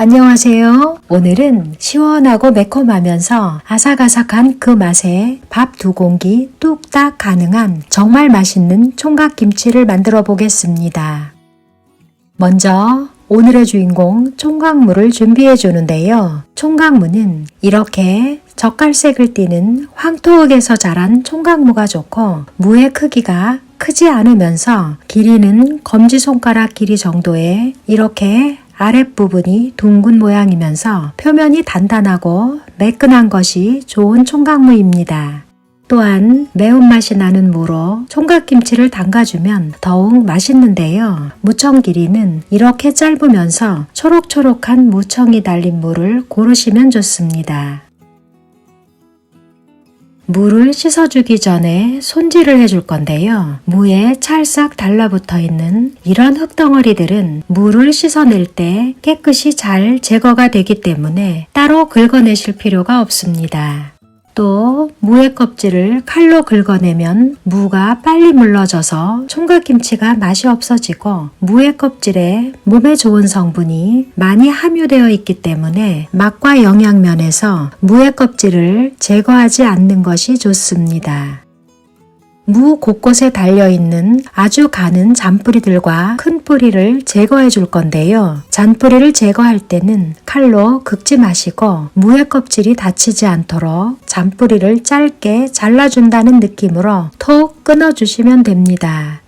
안녕하세요. 오늘은 시원하고 매콤하면서 아삭아삭한 그 맛에 밥 두 공기 뚝딱 가능한 정말 맛있는 총각김치를 만들어 보겠습니다. 먼저 오늘의 주인공 총각무를 준비해 주는데요. 총각무는 이렇게 젓갈색을 띠는 황토흙에서 자란 총각무가 좋고 무의 크기가 크지 않으면서 길이는 검지손가락 길이 정도의 이렇게 아랫부분이 둥근 모양이면서 표면이 단단하고 매끈한 것이 좋은 총각무입니다. 또한 매운맛이 나는 무로 총각김치를 담가주면 더욱 맛있는데요. 무청 길이는 이렇게 짧으면서 초록초록한 무청이 달린 무를 고르시면 좋습니다. 물을 씻어주기 전에 손질을 해줄 건데요. 무에 찰싹 달라붙어 있는 이런 흙덩어리들은 물을 씻어낼 때 깨끗이 잘 제거가 되기 때문에 따로 긁어내실 필요가 없습니다. 또 무의 껍질을 칼로 긁어내면 무가 빨리 물러져서 총각김치가 맛이 없어지고 무의 껍질에 몸에 좋은 성분이 많이 함유되어 있기 때문에 맛과 영양 면에서 무의 껍질을 제거하지 않는 것이 좋습니다. 무 곳곳에 달려있는 아주 가는 잔뿌리들과 큰 뿌리를 제거해 줄 건데요. 잔뿌리를 제거할 때는 칼로 긁지 마시고 무의 껍질이 다치지 않도록 잔뿌리를 짧게 잘라준다는 느낌으로 톡 끊어주시면 됩니다.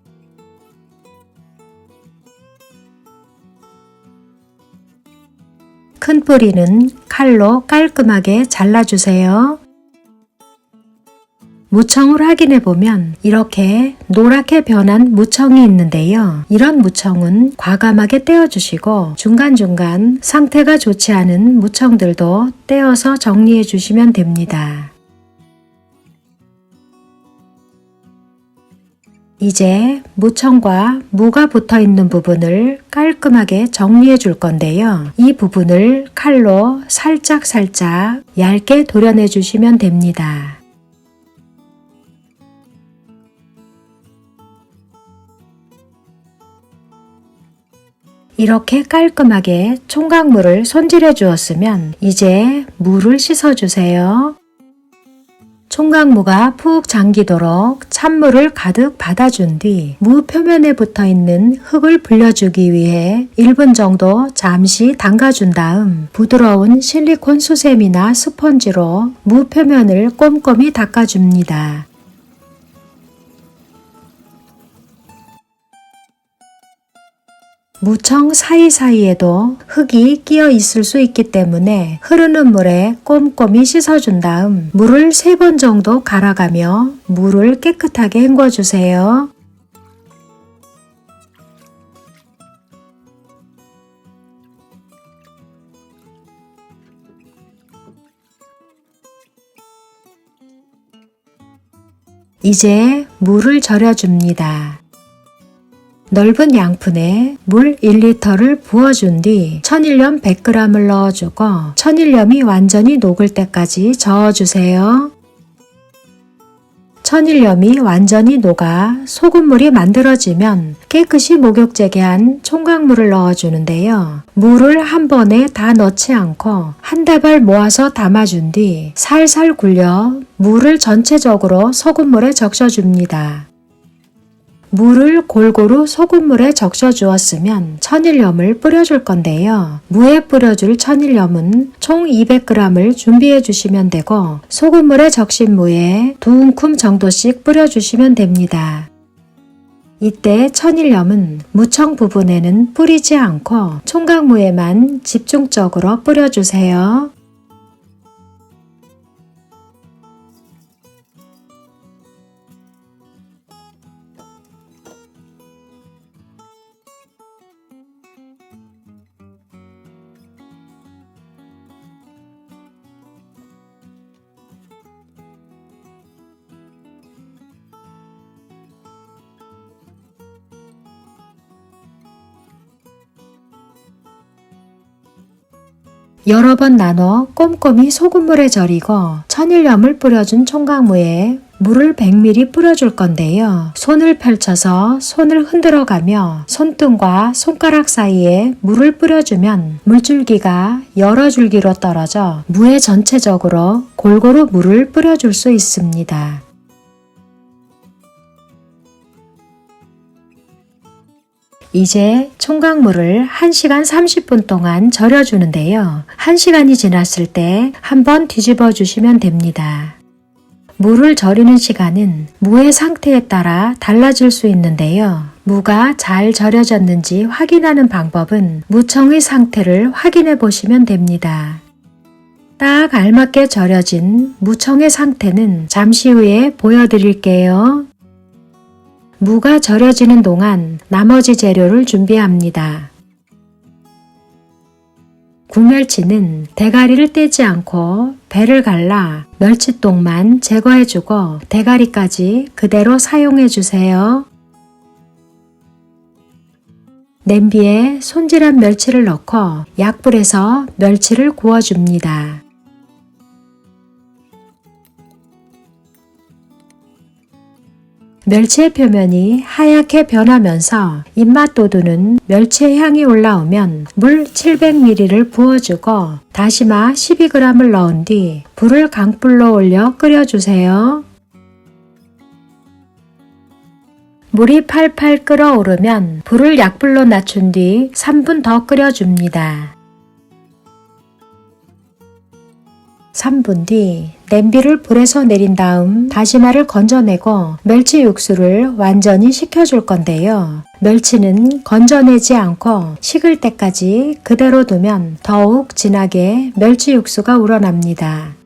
큰 뿌리는 칼로 깔끔하게 잘라주세요. 무청을 확인해 보면 이렇게 노랗게 변한 무청이 있는데요. 이런 무청은 과감하게 떼어주시고 중간중간 상태가 좋지 않은 무청들도 떼어서 정리해 주시면 됩니다. 이제 무청과 무가 붙어 있는 부분을 깔끔하게 정리해 줄 건데요. 이 부분을 칼로 살짝살짝 얇게 도려내 주시면 됩니다. 이렇게 깔끔하게 총각물을 손질해 주었으면 이제 물을 씻어 주세요. 총각무가 푹 잠기도록 찬물을 가득 받아준 뒤 무 표면에 붙어 있는 흙을 불려주기 위해 1분 정도 잠시 담가준 다음 부드러운 실리콘 수세미나 스펀지로 무 표면을 꼼꼼히 닦아줍니다. 무청 사이사이에도 흙이 끼어 있을 수 있기 때문에 흐르는 물에 꼼꼼히 씻어준 다음 물을 3번 정도 갈아가며 물을 깨끗하게 헹궈주세요. 이제 물을 절여줍니다. 넓은 양푼에 물 1리터를 부어준 뒤 천일염 100g을 넣어주고 천일염이 완전히 녹을 때까지 저어주세요. 천일염이 완전히 녹아 소금물이 만들어지면 깨끗이 목욕제게 한 총각물을 넣어주는데요. 물을 한 번에 다 넣지 않고 한 다발 모아서 담아준 뒤 살살 굴려 물을 전체적으로 소금물에 적셔줍니다. 물을 골고루 소금물에 적셔 주었으면 천일염을 뿌려줄 건데요. 무에 뿌려줄 천일염은 총 200g을 준비해 주시면 되고 소금물에 적신 무에 두 움큼 정도씩 뿌려주시면 됩니다. 이때 천일염은 무청 부분에는 뿌리지 않고 총각무에만 집중적으로 뿌려주세요. 여러 번 나눠 꼼꼼히 소금물에 절이고 천일염을 뿌려준 총각무에 물을 100ml 뿌려줄 건데요. 손을 펼쳐서 손을 흔들어 가며 손등과 손가락 사이에 물을 뿌려주면 물줄기가 여러 줄기로 떨어져 무에 전체적으로 골고루 물을 뿌려줄 수 있습니다. 이제 총각물을 1시간 30분 동안 절여주는데요. 1시간이 지났을 때 한번 뒤집어 주시면 됩니다. 물을 절이는 시간은 무의 상태에 따라 달라질 수 있는데요. 무가 잘 절여졌는지 확인하는 방법은 무청의 상태를 확인해 보시면 됩니다. 딱 알맞게 절여진 무청의 상태는 잠시 후에 보여드릴게요. 무가 절여지는 동안 나머지 재료를 준비합니다. 구멸치는 대가리를 떼지 않고 배를 갈라 멸치똥만 제거해주고 대가리까지 그대로 사용해주세요. 냄비에 손질한 멸치를 넣고 약불에서 멸치를 구워줍니다. 멸치의 표면이 하얗게 변하면서 입맛 돋우는 멸치의 향이 올라오면 물 700ml를 부어주고 다시마 12g을 넣은 뒤 불을 강불로 올려 끓여주세요. 물이 팔팔 끓어오르면 불을 약불로 낮춘 뒤 3분 더 끓여줍니다. 3분 뒤 냄비를 불에서 내린 다음 다시마를 건져내고 멸치 육수를 완전히 식혀줄 건데요. 멸치는 건져내지 않고 식을 때까지 그대로 두면 더욱 진하게 멸치 육수가 우러납니다.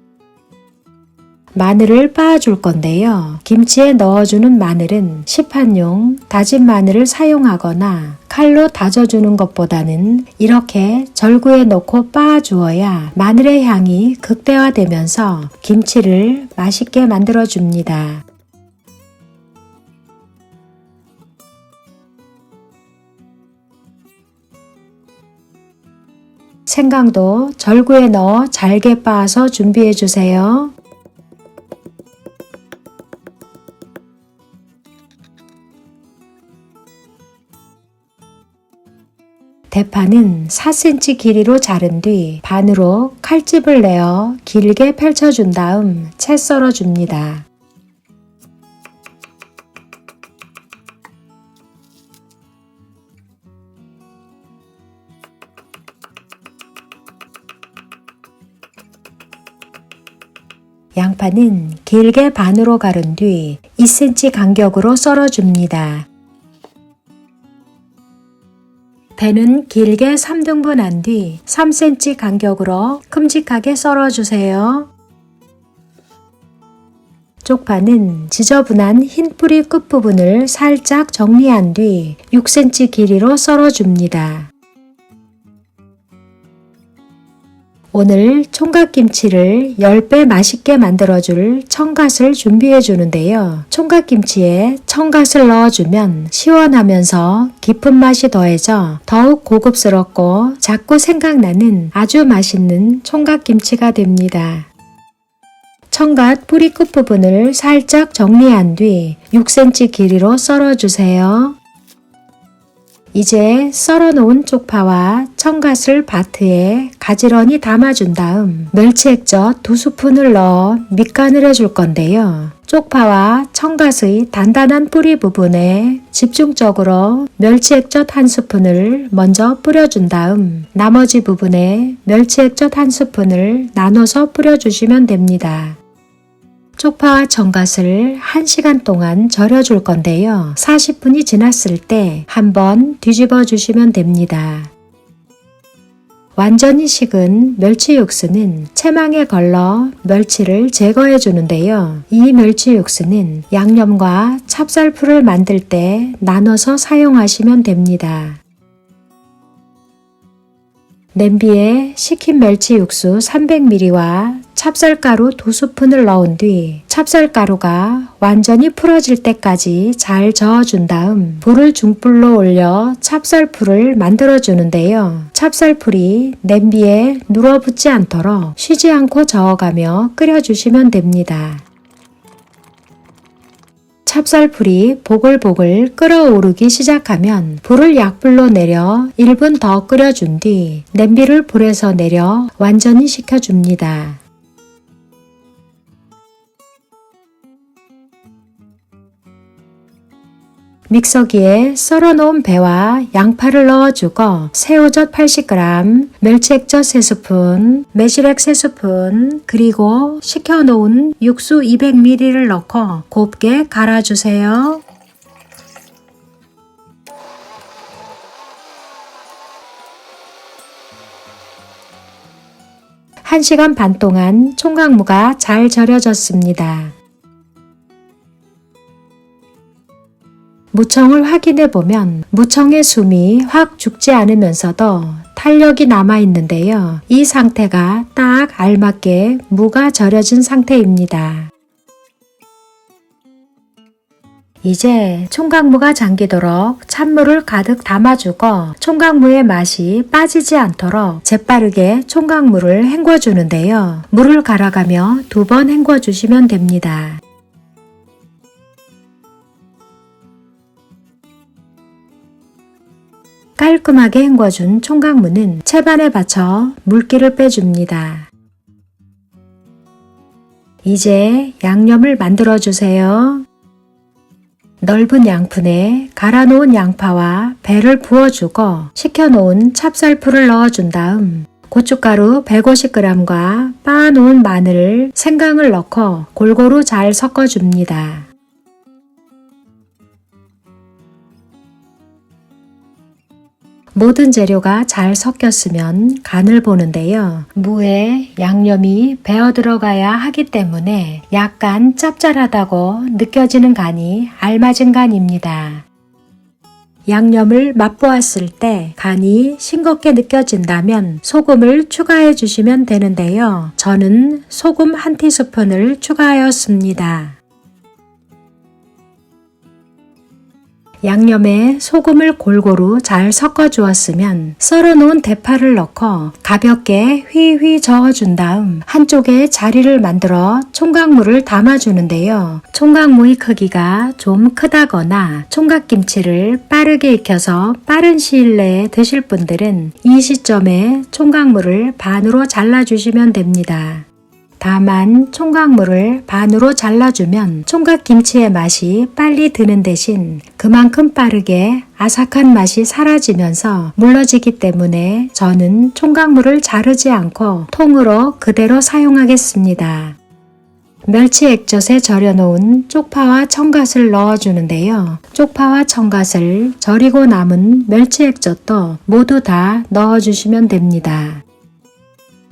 마늘을 빻아줄 건데요. 김치에 넣어주는 마늘은 시판용 다진 마늘을 사용하거나 칼로 다져주는 것보다는 이렇게 절구에 넣고 빻아주어야 마늘의 향이 극대화되면서 김치를 맛있게 만들어줍니다. 생강도 절구에 넣어 잘게 빻아서 준비해 주세요. 대파는 4cm 길이로 자른 뒤 반으로 칼집을 내어 길게 펼쳐준 다음 채 썰어줍니다. 양파는 길게 반으로 가른 뒤 2cm 간격으로 썰어줍니다. 배는 길게 3등분 한뒤 3cm 간격으로 큼직하게 썰어주세요. 쪽파는 지저분한 흰 뿌리 끝부분을 살짝 정리한 뒤 6cm 길이로 썰어줍니다. 오늘 총각김치를 10배 맛있게 만들어줄 청갓을 준비해 주는데요. 총각김치에 청갓을 넣어주면 시원하면서 깊은 맛이 더해져 더욱 고급스럽고 자꾸 생각나는 아주 맛있는 총각김치가 됩니다. 청갓 뿌리 끝부분을 살짝 정리한 뒤 6cm 길이로 썰어주세요. 이제 썰어놓은 쪽파와 청갓을 바트에 가지런히 담아준 다음 멸치 액젓 두 스푼을 넣어 밑간을 해줄 건데요. 쪽파와 청갓의 단단한 뿌리 부분에 집중적으로 멸치 액젓 한 스푼을 먼저 뿌려준 다음 나머지 부분에 멸치 액젓 한 스푼을 나눠서 뿌려주시면 됩니다. 쪽파와 청갓을 1시간 동안 절여줄 건데요. 40분이 지났을 때 한번 뒤집어 주시면 됩니다. 완전히 식은 멸치 육수는 채망에 걸러 멸치를 제거해 주는데요. 이 멸치 육수는 양념과 찹쌀풀을 만들 때 나눠서 사용하시면 됩니다. 냄비에 식힌 멸치 육수 300ml와 찹쌀가루 2스푼을 넣은 뒤 찹쌀가루가 완전히 풀어질 때까지 잘 저어준 다음 불을 중불로 올려 찹쌀풀을 만들어 주는데요. 찹쌀풀이 냄비에 눌어붙지 않도록 쉬지 않고 저어가며 끓여주시면 됩니다. 찹쌀풀이 보글보글 끓어오르기 시작하면 불을 약불로 내려 1분 더 끓여준 뒤 냄비를 불에서 내려 완전히 식혀줍니다. 믹서기에 썰어놓은 배와 양파를 넣어주고 새우젓 80g, 멸치액젓 3스푼, 매실액 3스푼, 그리고 식혀놓은 육수 200ml를 넣고 곱게 갈아주세요. 1시간 반 동안 총각무가 잘 절여졌습니다. 무청을 확인해 보면 무청의 숨이 확 죽지 않으면서도 탄력이 남아 있는데요. 이 상태가 딱 알맞게 무가 절여진 상태입니다. 이제 총각무가 잠기도록 찬물을 가득 담아주고 총각무의 맛이 빠지지 않도록 재빠르게 총각무를 헹궈주는데요. 물을 갈아가며 두 번 헹궈주시면 됩니다. 깔끔하게 헹궈준 총각무는 채반에 받쳐 물기를 빼줍니다. 이제 양념을 만들어 주세요. 넓은 양푼에 갈아 놓은 양파와 배를 부어주고 식혀놓은 찹쌀풀을 넣어준 다음 고춧가루 150g과 빻아놓은 마늘, 생강을 넣고 골고루 잘 섞어줍니다. 모든 재료가 잘 섞였으면 간을 보는데요. 무에 양념이 배어 들어가야 하기 때문에 약간 짭짤하다고 느껴지는 간이 알맞은 간입니다. 양념을 맛보았을 때 간이 싱겁게 느껴진다면 소금을 추가해 주시면 되는데요. 저는 소금 한 티스푼을 추가하였습니다. 양념에 소금을 골고루 잘 섞어 주었으면 썰어 놓은 대파를 넣고 가볍게 휘휘 저어 준 다음 한쪽에 자리를 만들어 총각무를 담아 주는데요. 총각무의 크기가 좀 크다거나 총각김치를 빠르게 익혀서 빠른 시일 내에 드실 분들은 이 시점에 총각무를 반으로 잘라 주시면 됩니다. 다만 총각무를 반으로 잘라주면 총각김치의 맛이 빨리 드는 대신 그만큼 빠르게 아삭한 맛이 사라지면서 물러지기 때문에 저는 총각무를 자르지 않고 통으로 그대로 사용하겠습니다. 멸치 액젓에 절여놓은 쪽파와 청갓을 넣어주는데요. 쪽파와 청갓을 절이고 남은 멸치 액젓도 모두 다 넣어주시면 됩니다.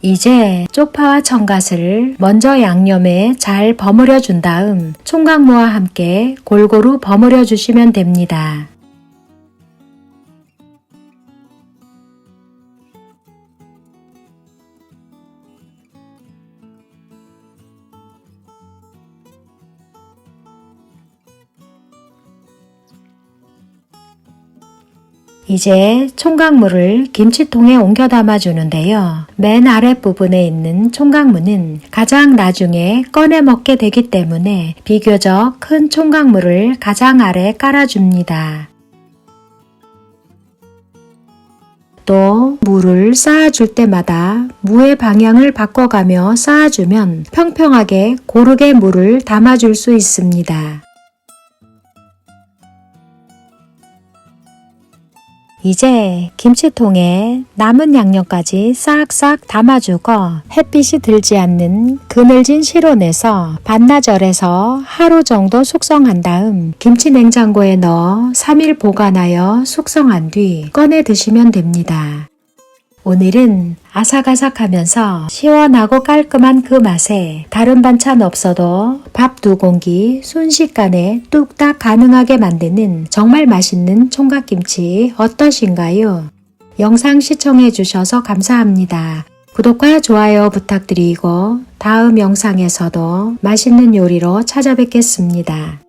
이제 쪽파와 청갓을 먼저 양념에 잘 버무려 준 다음 총각무와 함께 골고루 버무려 주시면 됩니다. 이제 총각무를 김치통에 옮겨 담아주는데요. 맨 아랫부분에 있는 총각무는 가장 나중에 꺼내 먹게 되기 때문에 비교적 큰 총각무를 가장 아래 깔아줍니다. 또 무를 쌓아줄 때마다 무의 방향을 바꿔가며 쌓아주면 평평하게 고르게 무를 담아줄 수 있습니다. 이제 김치통에 남은 양념까지 싹싹 담아주고 햇빛이 들지 않는 그늘진 실온에서 반나절에서 하루 정도 숙성한 다음 김치 냉장고에 넣어 3일 보관하여 숙성한 뒤 꺼내 드시면 됩니다. 오늘은 아삭아삭하면서 시원하고 깔끔한 그 맛에 다른 반찬 없어도 밥 두 공기 순식간에 뚝딱 가능하게 만드는 정말 맛있는 총각김치 어떠신가요? 영상 시청해 주셔서 감사합니다. 구독과 좋아요 부탁드리고 다음 영상에서도 맛있는 요리로 찾아뵙겠습니다.